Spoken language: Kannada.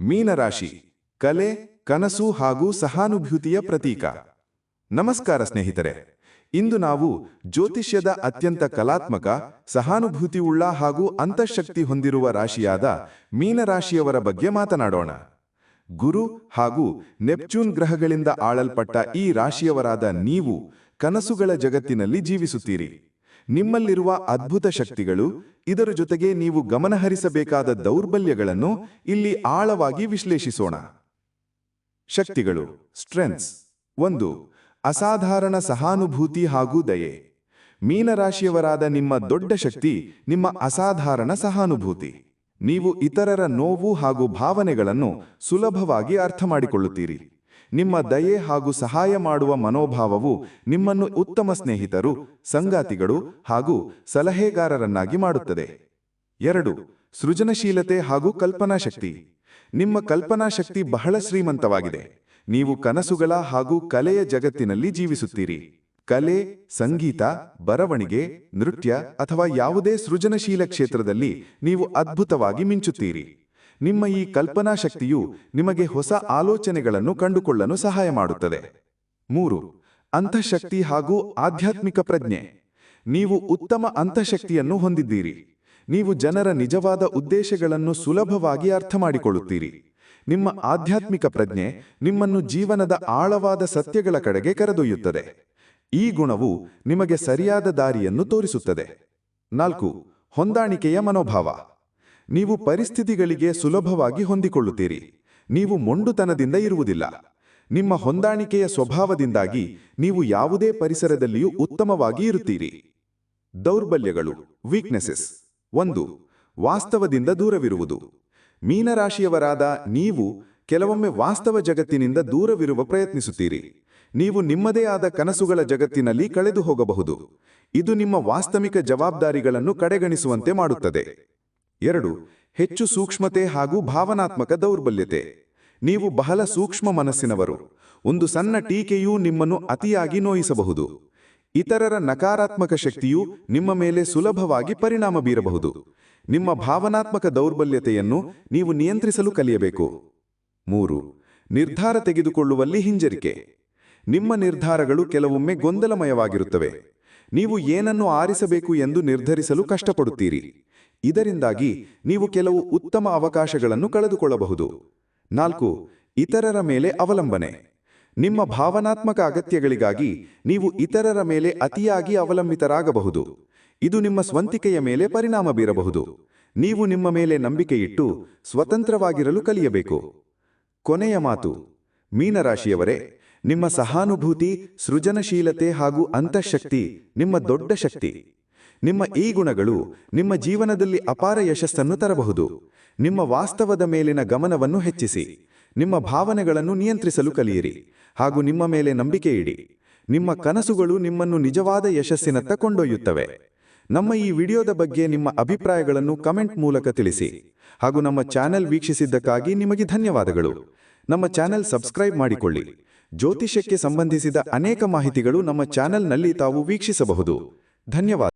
ಮೀನರಾಶಿ, ಕಲೆ, ಕನಸು ಹಾಗೂ ಸಹಾನುಭೂತಿಯ ಪ್ರತೀಕ. ನಮಸ್ಕಾರ ಸ್ನೇಹಿತರೆ, ಇಂದು ನಾವು ಜ್ಯೋತಿಷ್ಯದ ಅತ್ಯಂತ ಕಲಾತ್ಮಕ, ಸಹಾನುಭೂತಿಯುಳ್ಳ ಹಾಗೂ ಅಂತಃಶಕ್ತಿ ಹೊಂದಿರುವ ರಾಶಿಯಾದ ಮೀನರಾಶಿಯವರ ಬಗ್ಗೆ ಮಾತನಾಡೋಣ. ಗುರು ಹಾಗೂ ನೆಪ್ಚೂನ್ ಗ್ರಹಗಳಿಂದ ಆಳಲ್ಪಟ್ಟ ಈ ರಾಶಿಯವರಾದ ನೀವು ಕನಸುಗಳ ಜಗತ್ತಿನಲ್ಲಿ ಜೀವಿಸುತ್ತೀರಿ. ನಿಮ್ಮಲ್ಲಿರುವ ಅದ್ಭುತ ಶಕ್ತಿಗಳು, ಇದರ ಜೊತೆಗೆ ನೀವು ಗಮನಹರಿಸಬೇಕಾದ ದೌರ್ಬಲ್ಯಗಳನ್ನು ಇಲ್ಲಿ ಆಳವಾಗಿ ವಿಶ್ಲೇಷಿಸೋಣ. ಶಕ್ತಿಗಳು ಸ್ಟ್ರೆಂತ್ಸ್ ಒಂದು, ಅಸಾಧಾರಣ ಸಹಾನುಭೂತಿ ಹಾಗೂ ದಯೆ. ಮೀನರಾಶಿಯವರಾದ ನಿಮ್ಮ ದೊಡ್ಡ ಶಕ್ತಿ, ನಿಮ್ಮ ಅಸಾಧಾರಣ ಸಹಾನುಭೂತಿ. ನೀವು ಇತರರ ನೋವು ಹಾಗೂ ಭಾವನೆಗಳನ್ನು ಸುಲಭವಾಗಿ ಅರ್ಥಮಾಡಿಕೊಳ್ಳುತ್ತೀರಿ. ನಿಮ್ಮ ದಯೆ ಹಾಗೂ ಸಹಾಯ ಮಾಡುವ ಮನೋಭಾವವು ನಿಮ್ಮನ್ನು ಉತ್ತಮ ಸ್ನೇಹಿತರು ಸಂಗಾತಿಗಳು ಹಾಗೂ ಸಲಹೆಗಾರರನ್ನಾಗಿ ಮಾಡುತ್ತದೆ. ಎರಡು ಸೃಜನಶೀಲತೆ ಹಾಗೂ ಕಲ್ಪನಾ ಶಕ್ತಿ. ನಿಮ್ಮ ಕಲ್ಪನಾ ಶಕ್ತಿ ಬಹಳ ಶ್ರೀಮಂತವಾಗಿದೆ. ನೀವು ಕನಸುಗಳ ಹಾಗೂ ಕಲೆಯ ಜಗತ್ತಿನಲ್ಲಿ ಜೀವಿಸುತ್ತೀರಿ. ಕಲೆ ಸಂಗೀತ ಬರವಣಿಗೆ ನೃತ್ಯ ಅಥವಾ ಯಾವುದೇ ಸೃಜನಶೀಲ ಕ್ಷೇತ್ರದಲ್ಲಿ ನೀವು ಅದ್ಭುತವಾಗಿ ಮಿಂಚುತ್ತೀರಿ. ನಿಮ್ಮ ಈ ಕಲ್ಪನಾ ಶಕ್ತಿಯು ನಿಮಗೆ ಹೊಸ ಆಲೋಚನೆಗಳನ್ನು ಕಂಡುಕೊಳ್ಳಲು ಸಹಾಯ ಮಾಡುತ್ತದೆ. ಮೂರು, ಅಂತಃಶಕ್ತಿ ಹಾಗೂ ಆಧ್ಯಾತ್ಮಿಕ ಪ್ರಜ್ಞೆ. ನೀವು ಉತ್ತಮ ಅಂತಃಶಕ್ತಿಯನ್ನು ಹೊಂದಿದ್ದೀರಿ. ನೀವು ಜನರ ನಿಜವಾದ ಉದ್ದೇಶಗಳನ್ನು ಸುಲಭವಾಗಿ ಅರ್ಥಮಾಡಿಕೊಳ್ಳುತ್ತೀರಿ. ನಿಮ್ಮ ಆಧ್ಯಾತ್ಮಿಕ ಪ್ರಜ್ಞೆ ನಿಮ್ಮನ್ನು ಜೀವನದ ಆಳವಾದ ಸತ್ಯಗಳ ಕಡೆಗೆ ಕರೆದೊಯ್ಯುತ್ತದೆ. ಈ ಗುಣವು ನಿಮಗೆ ಸರಿಯಾದ ದಾರಿಯನ್ನು ತೋರಿಸುತ್ತದೆ. ನಾಲ್ಕು, ಹೊಂದಾಣಿಕೆಯ ಮನೋಭಾವ. ನೀವು ಪರಿಸ್ಥಿತಿಗಳಿಗೆ ಸುಲಭವಾಗಿ ಹೊಂದಿಕೊಳ್ಳುತ್ತೀರಿ. ನೀವು ಮೊಂಡುತನದಿಂದ ಇರುವುದಿಲ್ಲ. ನಿಮ್ಮ ಹೊಂದಾಣಿಕೆಯ ಸ್ವಭಾವದಿಂದಾಗಿ ನೀವು ಯಾವುದೇ ಪರಿಸರದಲ್ಲಿಯೂ ಉತ್ತಮವಾಗಿ ಇರುತ್ತೀರಿ. ದೌರ್ಬಲ್ಯಗಳು ವೀಕ್ನೆಸಸ್ ಒಂದು, ವಾಸ್ತವದಿಂದ ದೂರವಿರುವುದು. ಮೀನರಾಶಿಯವರಾದ ನೀವು ಕೆಲವೊಮ್ಮೆ ವಾಸ್ತವ ಜಗತ್ತಿನಿಂದ ದೂರವಿರುವ ಪ್ರಯತ್ನಿಸುತ್ತೀರಿ. ನೀವು ನಿಮ್ಮದೇ ಆದ ಕನಸುಗಳ ಜಗತ್ತಿನಲ್ಲಿ ಕಳೆದು ಹೋಗಬಹುದು ಇದು ನಿಮ್ಮ ವಾಸ್ತವಿಕ ಜವಾಬ್ದಾರಿಗಳನ್ನು ಕಡೆಗಣಿಸುವಂತೆ ಮಾಡುತ್ತದೆ. ಎರಡು, ಹೆಚ್ಚು ಸೂಕ್ಷ್ಮತೆ ಹಾಗೂ ಭಾವನಾತ್ಮಕ ದೌರ್ಬಲ್ಯತೆ. ನೀವು ಬಹಳ ಸೂಕ್ಷ್ಮ ಮನಸ್ಸಿನವರು. ಒಂದು ಸಣ್ಣ ಟೀಕೆಯೂ ನಿಮ್ಮನ್ನು ಅತಿಯಾಗಿ ನೋಯಿಸಬಹುದು. ಇತರರ ನಕಾರಾತ್ಮಕ ಶಕ್ತಿಯು ನಿಮ್ಮ ಮೇಲೆ ಸುಲಭವಾಗಿ ಪರಿಣಾಮ ಬೀರಬಹುದು. ನಿಮ್ಮ ಭಾವನಾತ್ಮಕ ದೌರ್ಬಲ್ಯತೆಯನ್ನು ನೀವು ನಿಯಂತ್ರಿಸಲು ಕಲಿಯಬೇಕು. ಮೂರು, ನಿರ್ಧಾರ ತೆಗೆದುಕೊಳ್ಳುವಲ್ಲಿ ಹಿಂಜರಿಕೆ. ನಿಮ್ಮ ನಿರ್ಧಾರಗಳು ಕೆಲವೊಮ್ಮೆ ಗೊಂದಲಮಯವಾಗಿರುತ್ತವೆ. ನೀವು ಏನನ್ನು ಆರಿಸಬೇಕು ಎಂದು ನಿರ್ಧರಿಸಲು ಕಷ್ಟಪಡುತ್ತೀರಿ. ಇದರಿಂದಾಗಿ ನೀವು ಕೆಲವು ಉತ್ತಮ ಅವಕಾಶಗಳನ್ನು ಕಳೆದುಕೊಳ್ಳಬಹುದು. ನಾಲ್ಕು, ಇತರರ ಮೇಲೆ ಅವಲಂಬನೆ. ನಿಮ್ಮ ಭಾವನಾತ್ಮಕ ಅಗತ್ಯಗಳಿಗಾಗಿ ನೀವು ಇತರರ ಮೇಲೆ ಅತಿಯಾಗಿ ಅವಲಂಬಿತರಾಗಬಹುದು. ಇದು ನಿಮ್ಮ ಸ್ವಂತಿಕೆಯ ಮೇಲೆ ಪರಿಣಾಮ ಬೀರಬಹುದು. ನೀವು ನಿಮ್ಮ ಮೇಲೆ ನಂಬಿಕೆಯಿಟ್ಟು ಸ್ವತಂತ್ರವಾಗಿರಲು ಕಲಿಯಬೇಕು. ಕೊನೆಯ ಮಾತು, ಮೀನರಾಶಿಯವರೇ, ನಿಮ್ಮ ಸಹಾನುಭೂತಿ, ಸೃಜನಶೀಲತೆ ಹಾಗೂ ಅಂತಃಶಕ್ತಿ ನಿಮ್ಮ ದೊಡ್ಡ ಶಕ್ತಿ. ನಿಮ್ಮ ಈ ಗುಣಗಳು ನಿಮ್ಮ ಜೀವನದಲ್ಲಿ ಅಪಾರ ಯಶಸ್ಸನ್ನು ತರಬಹುದು. ನಿಮ್ಮ ವಾಸ್ತವದ ಮೇಲಿನ ಗಮನವನ್ನು ಹೆಚ್ಚಿಸಿ. ನಿಮ್ಮ ಭಾವನೆಗಳನ್ನು ನಿಯಂತ್ರಿಸಲು ಕಲಿಯಿರಿ. ಹಾಗೂ ನಿಮ್ಮ ಮೇಲೆ ನಂಬಿಕೆ ಇಡಿ. ನಿಮ್ಮ ಕನಸುಗಳು ನಿಮ್ಮನ್ನು ನಿಜವಾದ ಯಶಸ್ಸಿನತ್ತ ಕೊಂಡೊಯ್ಯುತ್ತವೆ. ನಮ್ಮ ಈ ವಿಡಿಯೋದ ಬಗ್ಗೆ ನಿಮ್ಮ ಅಭಿಪ್ರಾಯಗಳನ್ನು ಕಮೆಂಟ್ ಮೂಲಕ ತಿಳಿಸಿ. ಹಾಗೂ ನಮ್ಮ ಚಾನೆಲ್ ವೀಕ್ಷಿಸಿದ್ದಕ್ಕಾಗಿ ನಿಮಗೆ ಧನ್ಯವಾದಗಳು. ನಮ್ಮ ಚಾನೆಲ್ ಸಬ್ಸ್ಕ್ರೈಬ್ ಮಾಡಿಕೊಳ್ಳಿ. ಜ್ಯೋತಿಷ್ಯಕ್ಕೆ ಸಂಬಂಧಿಸಿದ ಅನೇಕ ಮಾಹಿತಿಗಳು ನಮ್ಮ ಚಾನೆಲ್ನಲ್ಲಿ ತಾವು ವೀಕ್ಷಿಸಬಹುದು. ಧನ್ಯವಾದ.